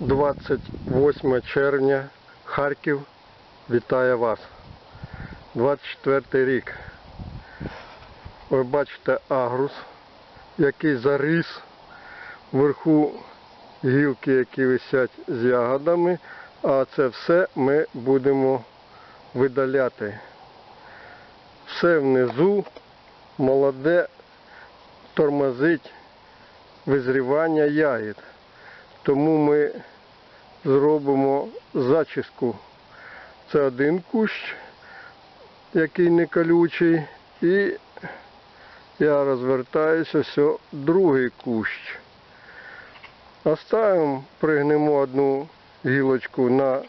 28 червня. Харків вітає вас. 24 рік. Ви бачите агрус, який заріс вверху гілки, які висять з ягодами, а це все ми будемо видаляти. Все внизу молоде тормозить визрівання ягід. Тому ми зробимо зачіску. Це один кущ, який не колючий, і я розвертаюся, все другий кущ. Оставимо, пригнемо одну гілочку на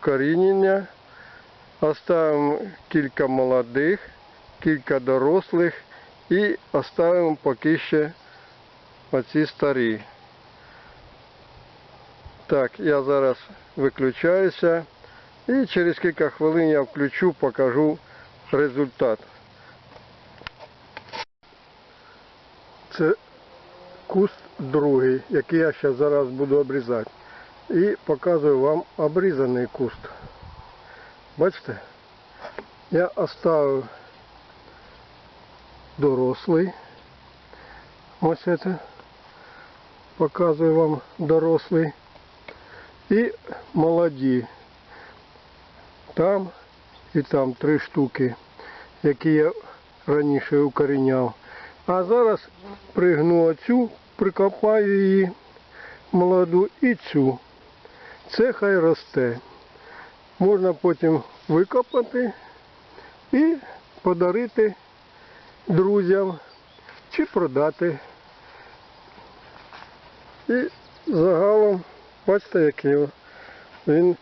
вкорінення, оставимо кілька молодих, кілька дорослих і оставимо поки ще оці старі. Так, я зараз виключаюся і через кілька хвилин я включу, покажу результат. Це куст другий, який я ще зараз буду обрізати. І показую вам обрізаний куст. Бачите? Я оставив дорослий. Ось це. Показую вам дорослий. І молоді. Там і там три штуки, які я раніше укоріняв. А зараз пригну оцю, прикопаю її молоду і цю. Це хай росте. Можна потім викопати і подарити друзям чи продати. І загалом, бачите, який він.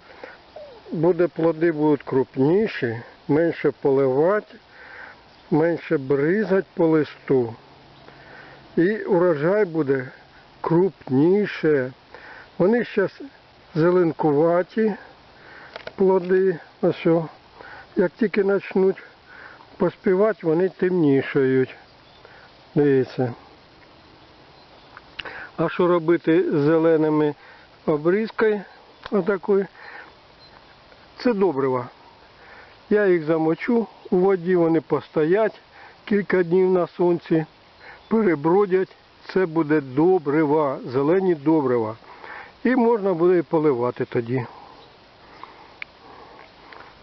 буде, плоди будуть крупніші, менше поливати, менше бризати по листу. І урожай буде крупніше. Вони зараз зеленкуваті плоди. Ось. Як тільки почнуть поспівати, вони темнішають. Дивіться. А що робити з зеленими обрізкою отакою? Це добрива. Я їх замочу у воді, вони постоять кілька днів на сонці, перебродять. Це буде добрива, зелені добрива. І можна буде і поливати тоді.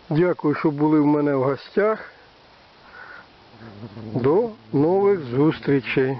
Дякую, що були в мене в гостях. До нових зустрічей.